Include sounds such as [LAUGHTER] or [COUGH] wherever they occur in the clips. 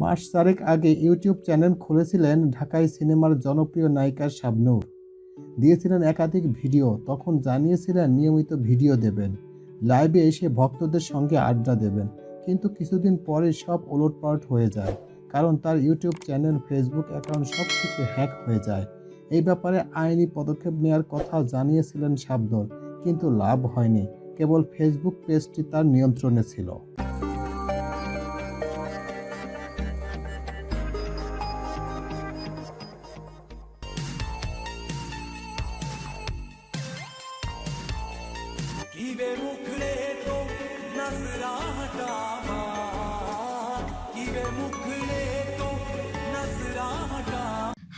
মাস চারেক আগে YouTube channel খুলেছিলেন ঢাকায় সিনেমার জনপ্রিয় নায়িকা শাবনূর। দিয়েছিলেন একাধিক ভিডিও, তখন জানিয়েছিলেন নিয়মিত ভিডিও দেবেন, লাইভে এসে ভক্তদের সঙ্গে আড্ডা দেবেন, কিন্তু কিছুদিন পরে সব ওলটপালট হয়ে যায়, কারণ তার ইউটিউব চ্যানেল, ফেসবুক অ্যাকাউন্ট সব কিছু হ্যাক হয়ে যায়। এই ব্যাপারে আইনি পদক্ষেপ নেওয়ার কথা জানিয়েছিলেন শাবনূর, কিন্তু লাভ হয়নি, কেবল ফেসবুক পেজটি তার নিয়ন্ত্রণে ছিল।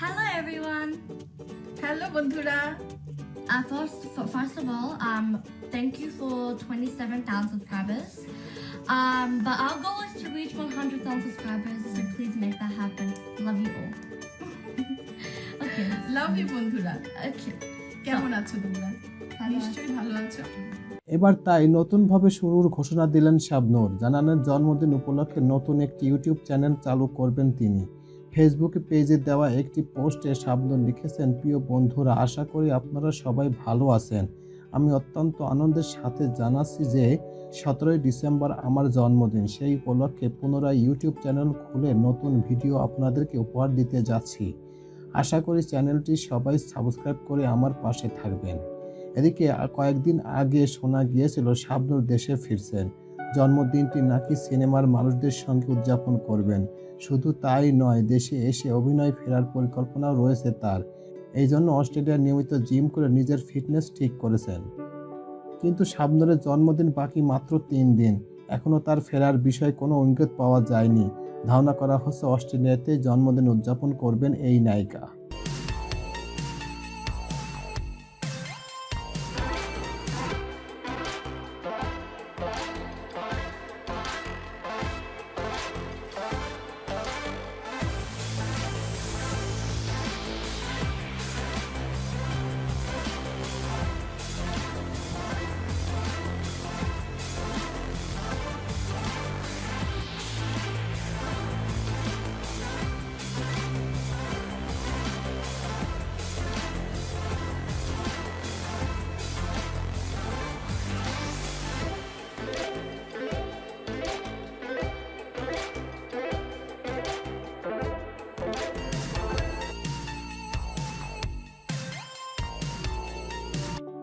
Hello everyone! Hello বন্ধুরা! Uh, first, first of all, um, thank you for 27,000 subscribers. Um, but our goal is to reach 100,000 subscribers, so please make that happen. Love you all. [LAUGHS] okay. Love you, বন্ধুরা. Okay. কেমন আছো তোমরা নিশ্চয়ই ভালো এবার তাই নতুনভাবে শুরুর ঘোষণা দিলেন শাবনূর। জানালেন জন্মদিন উপলক্ষে নতুন একটি ইউটিউব চ্যানেল চালু করবেন তিনি। ফেসবুক পেজে দেওয়া একটি পোস্টে শাবনূর লিখেছেন, প্রিয় বন্ধুরা, আশা করি আপনারা সবাই ভালো আছেন। আমি অত্যন্ত আনন্দের সাথে জানাচ্ছি যে সতেরোই ডিসেম্বর আমার জন্মদিন। সেই উপলক্ষে পুনরায় ইউটিউব চ্যানেল খুলে নতুন ভিডিও আপনাদেরকে উপহার দিতে যাচ্ছি। আশা করি চ্যানেলটি সবাই সাবস্ক্রাইব করে আমার পাশে থাকবেন। এদিকে কয়েকদিন আগে শোনা গিয়েছিল, শাবনূর দেশে ফিরছেন। জন্মদিনটি নাকি সিনেমার মানুষদের সঙ্গে উদযাপন করবেন। শুধু তাই নয়, দেশে এসে অভিনয় ফেরার পরিকল্পনাও রয়েছে তার। এই জন্য অস্ট্রেলিয়ার নিয়মিত জিম করে নিজের ফিটনেস ঠিক করেছেন। কিন্তু শাবনূরের জন্মদিন বাকি মাত্র তিন দিন। এখনও তার ফেরার বিষয়ে কোনো ইঙ্গিত পাওয়া যায়নি। ধারণা করা হচ্ছে অস্ট্রেলিয়াতে জন্মদিন উদযাপন করবেন এই নায়িকা।